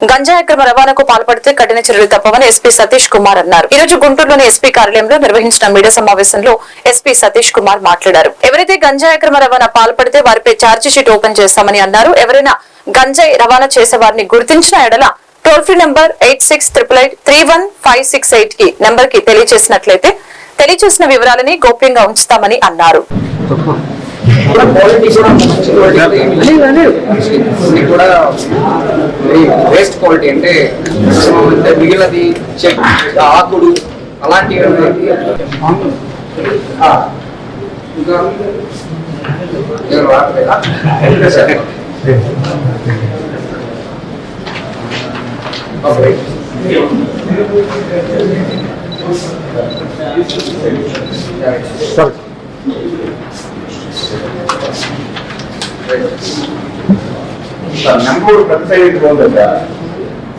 గంజాయి అక్రమ రవాణాకు పాల్పడితే కఠిన చర్యలు తప్పవని ఎస్పీ సతీష్ కుమార్ అన్నారు. ఈ రోజు గుంటూరులోని ఎస్పీ కార్యాలయంలో నిర్వహించిన మీడియా సమావేశంలో ఎస్పీ సతీష్ కుమార్ మాట్లాడారు. ఎవరైతే గంజాయి అక్రమ రవాణా పాల్పడితే వారిపై ఛార్జీ షీట్ ఓపెన్ చేస్తామని అన్నారు. ఎవరైనా గంజాయి రవాణా చేసే వారిని గుర్తించిన ఎడల toll free number eight six triple eight three one five six ఎయిట్కి నంబర్కి తెలియజేసినట్లయితే తెలియజేసిన వివరాలని గోప్యంగా ఉంచుతామని అన్నారు. క్వాలిటీ కూడా మంచి క్వాలిటీ కూడా వేస్ట్ క్వాలిటీ అంటే మిగిలినది చెక్ ఆకులు అలాంటివి? సరే. సార్ నెంబర్ ప్రతి సైడ్ బాగుంది సార్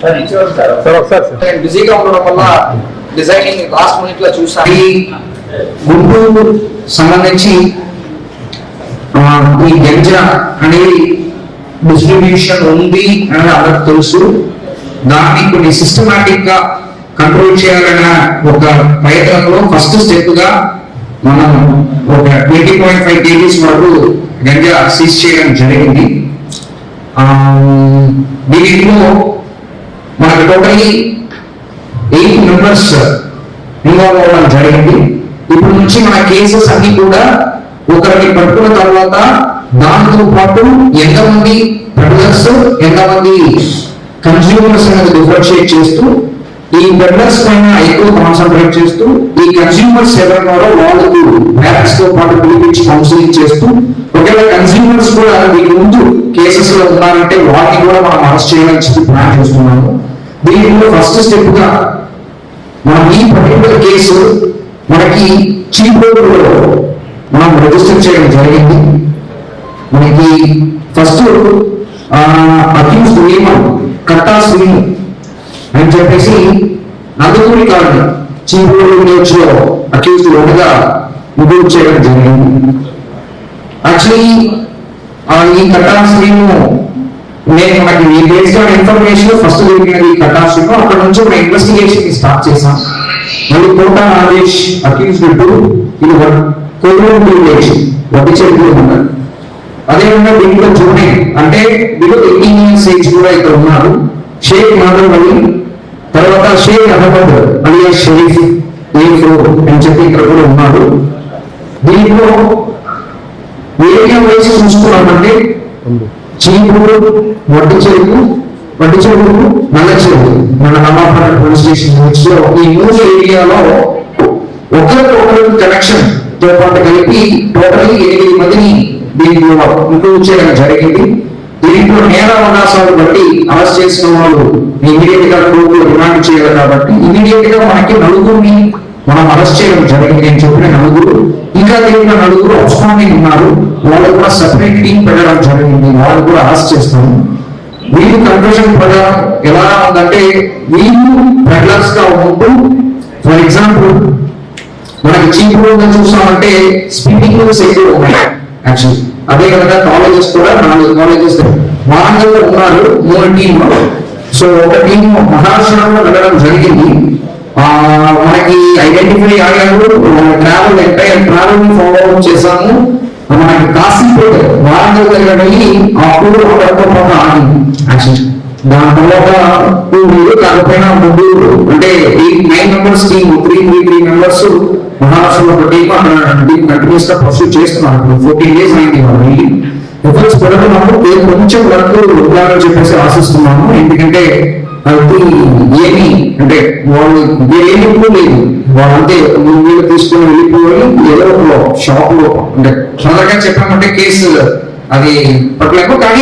సార్ ఇచ్చేవారు సార్. సార్ ఒకసారి సార్. నేను బిజీగా ఉండడం వల్ల డిజైనింగ్ లాస్ట్ మినిట్లో చూసాను గుంటూరు సంబంధించి ఆ, ఈ గంజా అనేది డిస్ట్రిబ్యూషన్ ఉంది అని అందరికి తెలుసు. దాన్ని కొన్ని సిస్టమాటిక్గా కంట్రోల్ చేయాలన్న ఒక ప్రయత్నంలో ఫస్ట్ స్టెప్గా మనం ఒక ట్వంటీ పాయింట్ ఫైవ్ కేజీస్ వరకు గంజా సీజ్ చేయడం జరిగింది. దీనిలో మనకు టోటలీ ఎయిట్ మెంబర్స్ ఇన్వాల్వ్ అవ్వడం జరిగింది. ఇప్పుడు నుంచి మన కేసెస్ అన్ని కూడా ఒకరిని పట్టుకున్న తర్వాత దాంతో పాటు ఎంతమంది ప్రొడ్యూసర్స్ ఎంతమంది కన్స్యూమర్స్ అనేది డిఫరెన్షియేట్ చేస్తూ ఈ పెడ్లర్స్ పైన ఎక్కువ కాన్సన్ట్రేట్ చేస్తూ ఈ కన్స్యూమర్స్ ఎవరున్నారో వాళ్ళకు పేరెంట్స్తో పాటు పిలిపించి కౌన్సిలింగ్ చేస్తూ ఒకవేళ కన్స్యూమర్స్ కూడా దీని ముందు కేసెస్లో ఉన్నారంటే వాటిని కూడా మనం అరెస్ట్ చేయాలని చెప్పి ప్లాన్ చేస్తున్నాము. దీనిలో ఫస్ట్ స్టెప్గా మనం ఈ పర్టికులర్ కేసు మనకి చీఫ్లో మనం రిజిస్టర్ చేయడం జరిగింది. మనకి ఫస్ట్ అక్యూస్ నియమం కట్టా శ్రీను అని చెప్పేసి నందుకూరి కాలనీ చీఫ్ విలేజ్లో అక్యూస్ ఒకటిగా ముగ్గురు చేయడం జరిగింది. యాక్చువల్లీ ఈ కట్టా నేను మనకి ఈ బేస్డ్ ఆన్ ఇన్ఫర్మేషన్ ఫస్ట్ జరిగినది కటాషిలో అక్కడ నుంచి ఒక ఇన్వెస్టిగేషన్ స్టార్ట్ చేశాం. మళ్ళీ కోట రాజేష్ అక్యూజ్డ్ టు ఇది కోరూరు విలేజ్ వడ్డీ చెరుకు ఉన్నారు అదేవిధంగా దీంట్లో జూనే అంటే వీళ్ళు ఎయిటీన్ ఇయర్స్ ఏజ్ కూడా ఇక్కడ ఉన్నారు. షేక్ మాధవ్ అలీ తర్వాత షేక్ అహ్మద్ అలియా షరీఫ్ ఏఫ్ అని చెప్పి ఇక్కడ కూడా ఉన్నాడు. దీంట్లో ఏరియా వైజ్ చూసుకున్నామంటే చీపురు వడ్డీ చెరువు వడ్డీ చెరువు నల్ల చెరువు మన నవాపేట పోలీస్ స్టేషన్లో ఈ మూడు ఏరియాలో ఒకరికి ఒకరికి కనెక్షన్తో పాటు కలిపి టోటల్ ఎనిమిది మందిని దీంట్లో ఇంక్లూడ్ చేయడం జరిగింది. దీంట్లో నేర అవకాశాలు బట్టి అరెస్ట్ చేసిన వాళ్ళు ఇమీడియట్గా కోర్టులో రిమాండ్ చేయాలి కాబట్టి ఇమీడియట్గా మనకి నలుగురిని మనం అరెస్ట్ చేయడం జరిగింది. నేను చెప్పిన నలుగురు ఇంకా దీంట్లో నలుగురు అబ్స్పాండింగ్ ఉన్నారు. వాళ్ళు కూడా సపరేట్ టీం పెట్టడం జరిగింది. వాళ్ళు కూడా అరెస్ట్ చేస్తాము. వీళ్ళు కన్ఫ్యూజన్ ప్రకారం ఎలా ఉందంటే వీళ్ళు రెగ్యులర్స్గా ఉంటూ ఫర్ ఎగ్జాంపుల్ మనకి చీప్ చూసామంటే స్పీడింగ్ సైజులు ఉన్నాయి యాక్చువల్లీ అదే కనుక కాలేజెస్ కూడా నాలుగు కాలేజెస్ వారంగల్లో ఉన్నారు మూడు టీంలో సో ఒక టీం మహారాష్ట్రలో వెళ్ళడం జరిగింది. మనకి ఐడెంటిఫై అయ్యారు travel entire travel follow up చేశాము. మనకి కాశీపేట వారంగల్ దగ్గర వెళ్ళి అప్పుడు అక్కడితో ఆగింది. యాక్చువల్లీ దాని తర్వాత టూ వీలు కాకపోయినా ముగ్గురు అంటే eight nine members team three three three members మహారాష్ట్రలో కంటిన్యూస్గా పర్సూ చేస్తున్నాను. ఫోర్టీన్ డేస్ అయింది వాళ్ళు ఎఫర్ట్స్ పెడుతున్నాము కొంచెం వరకు ఉండాలని చెప్పేసి ఆశిస్తున్నాము ఎందుకంటే అది ఏమి అంటే వాళ్ళు ఏమి లేదు. వాళ్ళంతే మూడు వేలు తీసుకుని వెళ్ళిపోయి ఏదో ఒక షాప్లో అంటే తొందరగా చెప్పామంటే కేసు అది పట్టలేము కానీ